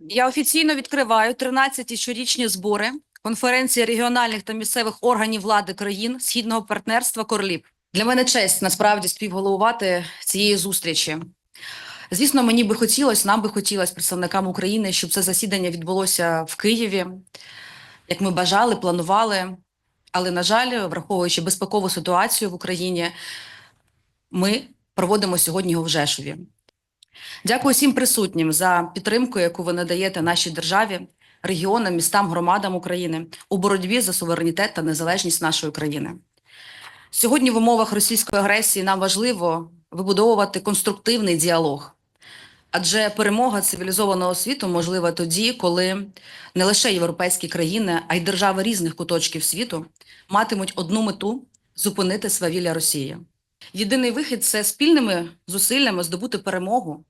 Я офіційно відкриваю 13-ті щорічні збори конференції регіональних та місцевих органів влади країн східного партнерства Корліп. Для мене честь насправді співголовувати цієї зустрічі. Звісно, мені би хотілося, нам би хотілося представникам України, щоб це засідання відбулося в Києві, як ми бажали, планували. Але, на жаль, враховуючи безпекову ситуацію в Україні, ми проводимо сьогодні його в Жешові. Дякую всім присутнім за підтримку, яку ви надаєте нашій державі, регіонам, містам, громадам України у боротьбі за суверенітет та незалежність нашої країни. Сьогодні в умовах російської агресії нам важливо вибудовувати конструктивний діалог. Адже перемога цивілізованого світу можлива тоді, коли не лише європейські країни, а й держави різних куточків світу матимуть одну мету зупинити свавілля Росії. Єдиний вихід це спільними зусиллями здобути перемогу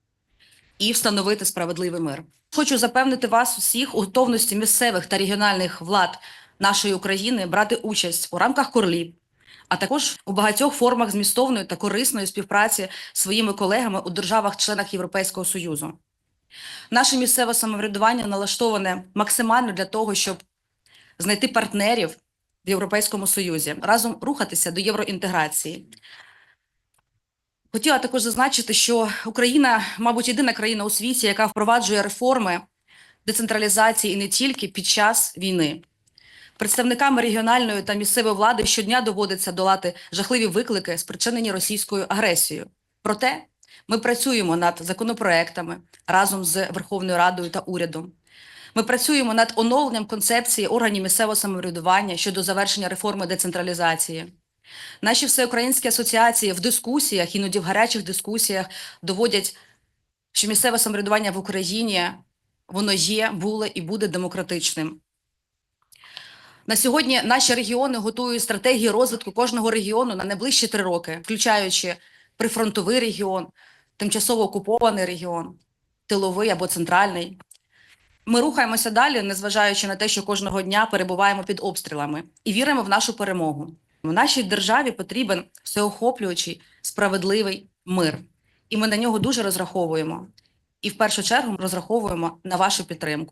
і встановити справедливий мир. Хочу запевнити вас усіх у готовності місцевих та регіональних влад нашої України брати участь у рамках Корлі, а також у багатьох формах змістовної та корисної співпраці з своїми колегами у державах-членах Європейського Союзу. Наше місцеве самоврядування налаштоване максимально для того, щоб знайти партнерів в Європейському Союзі, разом рухатися до євроінтеграції. Хотіла також зазначити, що Україна, мабуть, єдина країна у світі, яка впроваджує реформи децентралізації і не тільки під час війни. Представниками регіональної та місцевої влади щодня доводиться долати жахливі виклики, спричинені російською агресією. Проте ми працюємо над законопроектами разом з Верховною Радою та урядом. Ми працюємо над оновленням концепції органів місцевого самоврядування щодо завершення реформи децентралізації. Наші всеукраїнські асоціації в дискусіях, іноді в гарячих дискусіях, доводять, що місцеве самоврядування в Україні воно є, було і буде демократичним. На сьогодні наші регіони готують стратегії розвитку кожного регіону на найближчі три роки, включаючи прифронтовий регіон, тимчасово окупований регіон, тиловий або центральний. Ми рухаємося далі, незважаючи на те, що кожного дня перебуваємо під обстрілами, і віримо в нашу перемогу. В нашій державі потрібен всеохоплюючий справедливий мир, і ми на нього дуже розраховуємо. І в першу чергу розраховуємо на вашу підтримку.